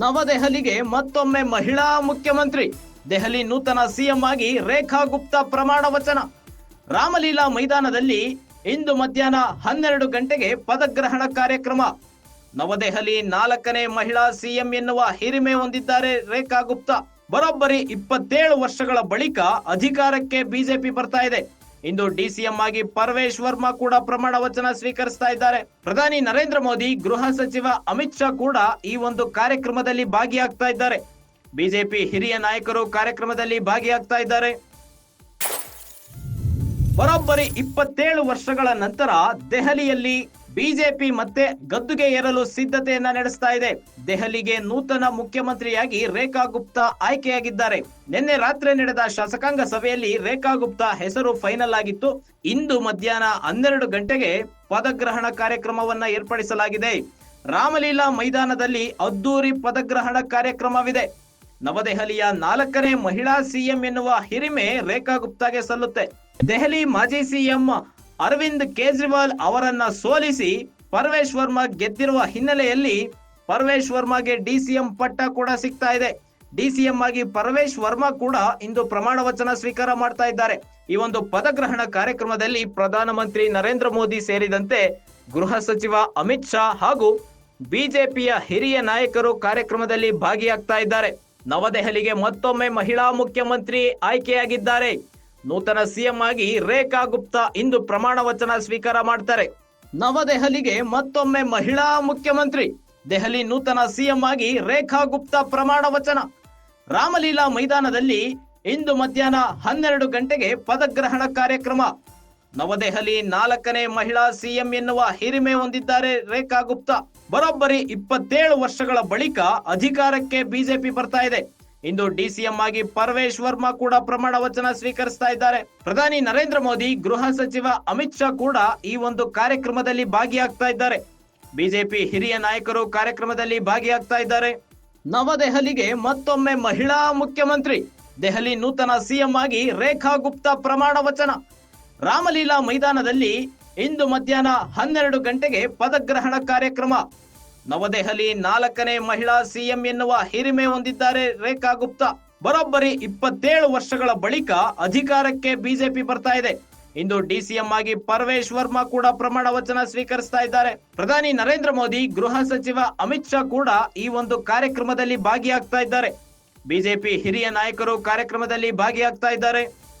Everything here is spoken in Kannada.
ನವದೆಹಲಿಗೆ ಮತ್ತೊಮ್ಮೆ ಮಹಿಳಾ ಮುಖ್ಯಮಂತ್ರಿ. ದೆಹಲಿ ನೂತನ ಸಿಎಂ ಆಗಿ ರೇಖಾ ಗುಪ್ತಾ ಪ್ರಮಾಣ ವಚನ. ರಾಮಲೀಲಾ ಮೈದಾನದಲ್ಲಿ ಇಂದು ಮಧ್ಯಾಹ್ನ ಹನ್ನೆರಡು ಗಂಟೆಗೆ ಪದಗ್ರಹಣ ಕಾರ್ಯಕ್ರಮ. ನವದೆಹಲಿ ನಾಲ್ಕನೇ ಮಹಿಳಾ ಸಿಎಂ ಎನ್ನುವ ಹಿರಿಮೆ ಹೊಂದಿದ್ದಾರೆ ರೇಖಾ ಗುಪ್ತಾ. ಬರೋಬ್ಬರಿ ಇಪ್ಪತ್ತೇಳು ವರ್ಷಗಳ ಬಳಿಕ ಅಧಿಕಾರಕ್ಕೆ ಬಿಜೆಪಿ ಬರ್ತಾ ಇದೆ. ಇಂದು ಡಿಸಿಎಂ ಆಗಿ ಪರವೇಶ್ ವರ್ಮಾ ಕೂಡ ಪ್ರಮಾಣ ವಚನ ಸ್ವೀಕರಿಸ್ತಾ ಇದ್ದಾರೆ. ಪ್ರಧಾನಿ ನರೇಂದ್ರ ಮೋದಿ, ಗೃಹ ಸಚಿವ ಅಮಿತ್ ಶಾ ಕೂಡ ಈ ಒಂದು ಕಾರ್ಯಕ್ರಮದಲ್ಲಿ ಭಾಗಿಯಾಗ್ತಾ ಇದ್ದಾರೆ. ಬಿಜೆಪಿ ಹಿರಿಯ ನಾಯಕರು ಕಾರ್ಯಕ್ರಮದಲ್ಲಿ ಭಾಗಿಯಾಗ್ತಾ ಇದ್ದಾರೆ. ಬರೋಬ್ಬರಿ ಇಪ್ಪತ್ತೇಳು ವರ್ಷಗಳ ನಂತರ ದೆಹಲಿಯಲ್ಲಿ ಬಿಜೆಪಿ ಮತ್ತೆ ಗದ್ದುಗೆ ಏರಲು ಸಿದ್ಧತೆಯನ್ನ ನಡೆಸ್ತಾ ಇದೆ. ದೆಹಲಿಗೆ ನೂತನ ಮುಖ್ಯಮಂತ್ರಿಯಾಗಿ ರೇಖಾ ಗುಪ್ತಾ ಆಯ್ಕೆಯಾಗಿದ್ದಾರೆ. ನಿನ್ನೆ ರಾತ್ರಿ ನಡೆದ ಶಾಸಕಾಂಗ ಸಭೆಯಲ್ಲಿ ರೇಖಾ ಗುಪ್ತಾ ಹೆಸರು ಫೈನಲ್ ಆಗಿತ್ತು. ಇಂದು ಮಧ್ಯಾಹ್ನ ಹನ್ನೆರಡು ಗಂಟೆಗೆ ಪದಗ್ರಹಣ ಕಾರ್ಯಕ್ರಮವನ್ನ ಏರ್ಪಡಿಸಲಾಗಿದೆ. ರಾಮಲೀಲಾ ಮೈದಾನದಲ್ಲಿ ಅದ್ದೂರಿ ಪದಗ್ರಹಣ ಕಾರ್ಯಕ್ರಮವಿದೆ. ನವದೆಹಲಿಯ ನಾಲ್ಕನೇ ಮಹಿಳಾ ಸಿಎಂ ಎನ್ನುವ ಹಿರಿಮೆ ರೇಖಾ ಗುಪ್ತಾಗೆ ಸಲ್ಲುತ್ತೆ. ದೆಹಲಿ ಮಾಜಿ ಸಿಎಂ ಅರವಿಂದ್ ಕೇಜ್ರಿವಾಲ್ ಅವರನ್ನ ಸೋಲಿಸಿ ಪರವೇಶ್ ವರ್ಮಾ ಗೆದ್ದಿರುವ ಹಿನ್ನೆಲೆಯಲ್ಲಿ ಪರವೇಶ್ ವರ್ಮಾಗೆ ಡಿಸಿಎಂ ಪಟ್ಟ ಕೂಡ ಸಿಗ್ತಾ ಇದೆ. ಡಿಸಿಎಂ ಆಗಿ ಪರವೇಶ್ ವರ್ಮಾ ಕೂಡ ಇಂದು ಪ್ರಮಾಣ ವಚನ ಸ್ವೀಕಾರ ಮಾಡ್ತಾ ಇದ್ದಾರೆ. ಈ ಒಂದು ಪದಗ್ರಹಣ ಕಾರ್ಯಕ್ರಮದಲ್ಲಿ ಪ್ರಧಾನಮಂತ್ರಿ ನರೇಂದ್ರ ಮೋದಿ ಸೇರಿದಂತೆ ಗೃಹ ಸಚಿವ ಅಮಿತ್ ಶಾ ಹಾಗೂ ಬಿಜೆಪಿಯ ಹಿರಿಯ ನಾಯಕರು ಕಾರ್ಯಕ್ರಮದಲ್ಲಿ ಭಾಗಿಯಾಗ್ತಾ ಇದ್ದಾರೆ. ನವದೆಹಲಿಗೆ ಮತ್ತೊಮ್ಮೆ ಮಹಿಳಾ ಮುಖ್ಯಮಂತ್ರಿ ಆಯ್ಕೆಯಾಗಿದ್ದಾರೆ. ನೂತನ ಸಿಎಂ ಆಗಿ ರೇಖಾ ಗುಪ್ತಾ ಇಂದು ಪ್ರಮಾಣ ವಚನ ಸ್ವೀಕಾರ ಮಾಡ್ತಾರೆ. ನವದೆಹಲಿಗೆ ಮತ್ತೊಮ್ಮೆ ಮಹಿಳಾ ಮುಖ್ಯಮಂತ್ರಿ. ದೆಹಲಿ ನೂತನ ಸಿಎಂ ಆಗಿ ರೇಖಾ ಗುಪ್ತಾ ಪ್ರಮಾಣ ವಚನ. ರಾಮಲೀಲಾ ಮೈದಾನದಲ್ಲಿ ಇಂದು ಮಧ್ಯಾಹ್ನ ಹನ್ನೆರಡು ಗಂಟೆಗೆ ಪದಗ್ರಹಣ ಕಾರ್ಯಕ್ರಮ. ನವದೆಹಲಿ ನಾಲ್ಕನೇ ಮಹಿಳಾ ಸಿಎಂ ಎನ್ನುವ ಹಿರಿಮೆ ಹೊಂದಿದ್ದಾರೆ ರೇಖಾ ಗುಪ್ತಾ. ಬರೋಬ್ಬರಿ ಇಪ್ಪತ್ತೇಳು ವರ್ಷಗಳ ಬಳಿಕ ಅಧಿಕಾರಕ್ಕೆ ಬಿಜೆಪಿ ಬರ್ತಾ ಇದೆ. ಇಂದು ಡಿಸಿಎಂ ಆಗಿ ಪರವೇಶ್ ವರ್ಮಾ ಕೂಡ ಪ್ರಮಾಣ ವಚನ ಸ್ವೀಕರಿಸ್ತಾ ಇದ್ದಾರೆ. ಪ್ರಧಾನಿ ನರೇಂದ್ರ ಮೋದಿ, ಗೃಹ ಸಚಿವ ಅಮಿತ್ ಶಾ ಕೂಡ ಈ ಒಂದು ಕಾರ್ಯಕ್ರಮದಲ್ಲಿ ಭಾಗಿಯಾಗ್ತಾ ಇದ್ದಾರೆ. ಬಿಜೆಪಿ ಹಿರಿಯ ನಾಯಕರು ಕಾರ್ಯಕ್ರಮದಲ್ಲಿ ಭಾಗಿಯಾಗ್ತಾ ಇದ್ದಾರೆ. ನವದೆಹಲಿಗೆ ಮತ್ತೊಮ್ಮೆ ಮಹಿಳಾ ಮುಖ್ಯಮಂತ್ರಿ. ದೆಹಲಿ ನೂತನ ಸಿಎಂ ಆಗಿ ರೇಖಾ ಗುಪ್ತಾ ಪ್ರಮಾಣ ವಚನ. ರಾಮಲೀಲಾ ಮೈದಾನದಲ್ಲಿ ಇಂದು ಮಧ್ಯಾಹ್ನ ಹನ್ನೆರಡು ಗಂಟೆಗೆ ಪದಗ್ರಹಣ ಕಾರ್ಯಕ್ರಮ. ನವದೆಹಲಿ ನಾಲ್ಕನೇ ಮಹಿಳಾ ಸಿಎಂ ಎನ್ನುವ ಹಿರಿಮೆ ಹೊಂದಿದ್ದಾರೆ ರೇಖಾ ಗುಪ್ತಾ. ಬರೋಬ್ಬರಿ ಇಪ್ಪತ್ತೇಳು ವರ್ಷಗಳ ಬಳಿಕ ಅಧಿಕಾರಕ್ಕೆ ಬಿಜೆಪಿ ಬರ್ತಾ ಇದೆ. ಇಂದು ಡಿಸಿಎಂ ಆಗಿ ಪರವೇಶ್ ವರ್ಮಾ ಕೂಡ ಪ್ರಮಾಣ ವಚನ ಸ್ವೀಕರಿಸ್ತಾ ಇದ್ದಾರೆ. ಪ್ರಧಾನಿ ನರೇಂದ್ರ ಮೋದಿ, ಗೃಹ ಸಚಿವ ಅಮಿತ್ ಶಾ ಕೂಡ ಈ ಒಂದು ಕಾರ್ಯಕ್ರಮದಲ್ಲಿ ಭಾಗಿಯಾಗ್ತಾ ಇದ್ದಾರೆ. ಬಿಜೆಪಿ ಹಿರಿಯ ನಾಯಕರು ಕಾರ್ಯಕ್ರಮದಲ್ಲಿ ಭಾಗಿಯಾಗ್ತಾ ಇದ್ದಾರೆ.